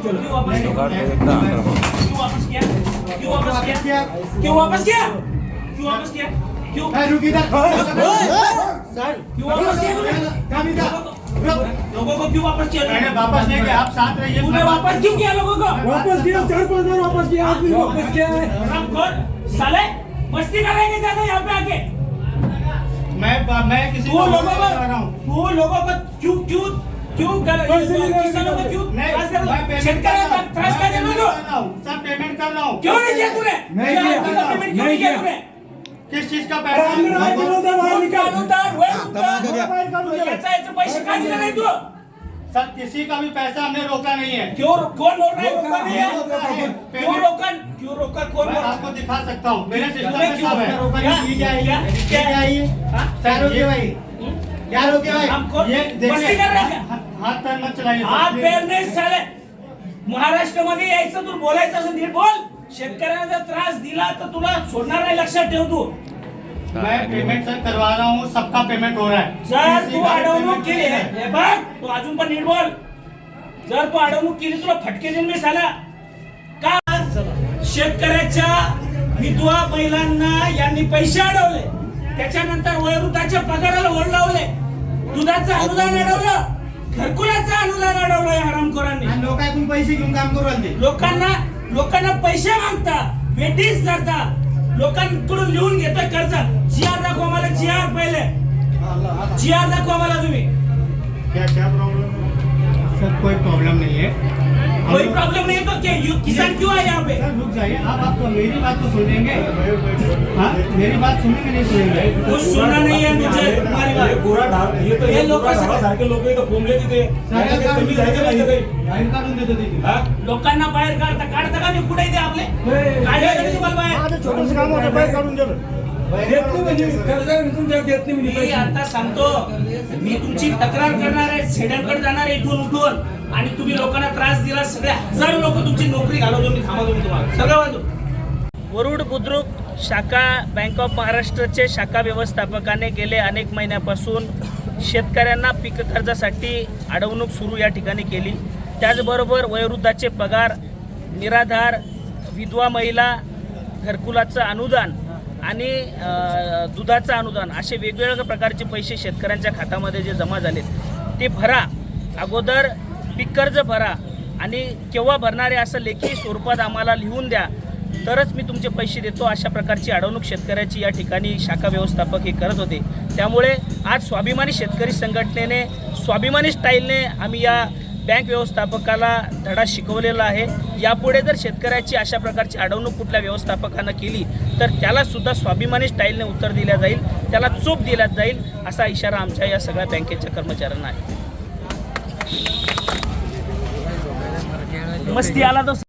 क्यों वापस किया? क्यों वापस किया? क्यों वापस किया? क्यों? वापस किया क्यों वापस किया क्यों क्यों वापस किया तूने? लोगों को क्यों वापस किया मैंने वापस नहीं किया आप साथ रहिए। तूने वापस क्यों किया लोगों को? वापस किया चार पाँच बार वापस किया आदमी वापस किया है। हरामखोर साले मस्ती करेंगे ज़्यादा यहाँ पे आके। मैं मैं किसी को लोगों को तू लोगों को क्यों क्यों क्यों कर पैसे नहीं देंगे किसानों को क्यों नहीं त्रास दे रहा मैं हूँ? पेमेंट कर शेतकऱ्यांना रहा हूँ। त्रास का मैं देणार पेमेंट तू? कर रहा हूँ। सब पेमेंट कर रहा हूँ। क्यों नहीं किया तूने? नहीं क्या किया। आपका पेमेंट क्यों नहीं नहीं किया किया। तूने? किस चीज का अरे अंदर आए पैसा बोलो तो बाहर कोण निकाल अनुदान वय दबा के अनुदान। द्या. याचा याचे पैसे का दिले नाही तू। सर किसी का भी पैसा हमने रोका नहीं है। क्यों कौन बोल रहा है? रोका रोका नहीं है, है रोका है. क्यों रोका क्यों रोका? कौन मैं बोल रहा आपको दिखा सकता हूँ। मेरे सिस्टम तुम्हें में क्यों सब है। रोका नहीं? क्या? क्या क्या? क्या ये हाँ? क्या? रोके भाई क्या रोके भाई? हमको ये मस्ती कर रहे हैं? हा- हाथ पैर मत चलाइए हात पैर नाही साले. महाराष्ट्रामध्ये यायचं तू बोलायचं असं नीट बोल. शेतकऱ्यांना जर त्रास दिला तर तुला सोडणार नाही लक्षात ठेव तू. मैं पेमेंट सर करवा रहा हूँ सबका पेमेंट हो रहा है. जर तू अडवणूक केली है। बघ तू अजून पण नीट बोल जर तू अडवणूक केली तुला फटके देईन मी साला. का? शेतकऱ्याच्या विधवा महिलांना यांनी पैसे अडवले. त्याच्यानंतर वयोवृद्धाच्या पगाराला ओढ लावले. दुधाचं अनुदान अडवलं. घरकुलाचं अनुदान अडवलं या हरामखोरांनी. आणि लोकांकडून पैसे घेऊन काम करू राहिले. लोकांना लोकांना पैसे मागता वेटीस करता लोकांकडून लिहून घेता कर्ज. जी आर दाखवा मला जी आर पहिले. जी आर दाखवा मला तुम्ही. क्या क्या प्रॉब्लम सर कोई प्रॉब्लम नहीं है. कोई प्रॉब्लम नहीं है किसान क्यों आए यहाँ पे? रुक जाइए आप आप मेरी बात तो सुनेंगे। हाँ? मेरी बात सुनेंगे नहीं सुनेंगे? कुछ सुनना नहीं है मुझे तुम्हारी बात। कोरा ढाल तर हे हे लोक सारखे लोक इथं कोंबले तिथे तुम्ही जायचं नाही काही बाहेर काढून देतो ते हा? लोकांना बाहेर काढता काढता का मी कुठे ते आपले काढले का तुम्हाला बाहेर छोटस काम होतं बाहेर काढून दिलं देत नाही म्हणजे कर्ज तुमच्या देत नाही म्हणजे मी पैसे. आता सांगतो मी तुमची तक्रार करणार आहे सेडलकडे जाणार आहे इथून उठून. आणि तुम्ही लोकांना त्रास दिला सगळे हजारो लोक तुमची नोकरी घालवतो मी थांबवतो मी तुम्हाला. सगळं बाजू वरुड बुद्रुक शाखा बँक ऑफ महाराष्ट्राचे शाखा व्यवस्थापकाने गेले अनेक महिन्यापासून शेतकऱ्यांना पीक कर्जासाठी अडवणूक सुरू या ठिकाणी केली. त्याचबरोबर वयोवृद्धाचे पगार निराधार विधवा महिला घरकुलाचं अनुदान आणि दुधाचं अनुदान असे वेगवेगळ्या प्रकारचे पैसे शेतकऱ्यांच्या खात्यामध्ये जे जमा झालेत ते भरा. अगोदर पीक कर्ज भरा आणि केव्हा भरणारे असं लेखी स्वरूपात आम्हाला लिहून द्या. तरच मी तुमचे पैसे देतो अशा प्रकारची अडवणूक शेतकऱ्याची या ठिकाणी शाखा व्यवस्थापक हे करत होते. त्यामुळे आज स्वाभिमानी शेतकरी संघटनेने स्वाभिमानी स्टाईलने आम्ही या बँक व्यवस्थापकाला धडा शिकवलेला आहे. यापुढे जर शेतकऱ्याची अशा प्रकारची अडवणूक कुठल्या व्यवस्थापकानं केली तर त्याला सुद्धा स्वाभिमानी स्टाईलने उत्तर दिल्या जाईल त्याला चूप दिला जाईल असा इशारा आमच्या या सगळ्या बँकेच्या कर्मचाऱ्यांना आहे. मस्ती आला तो.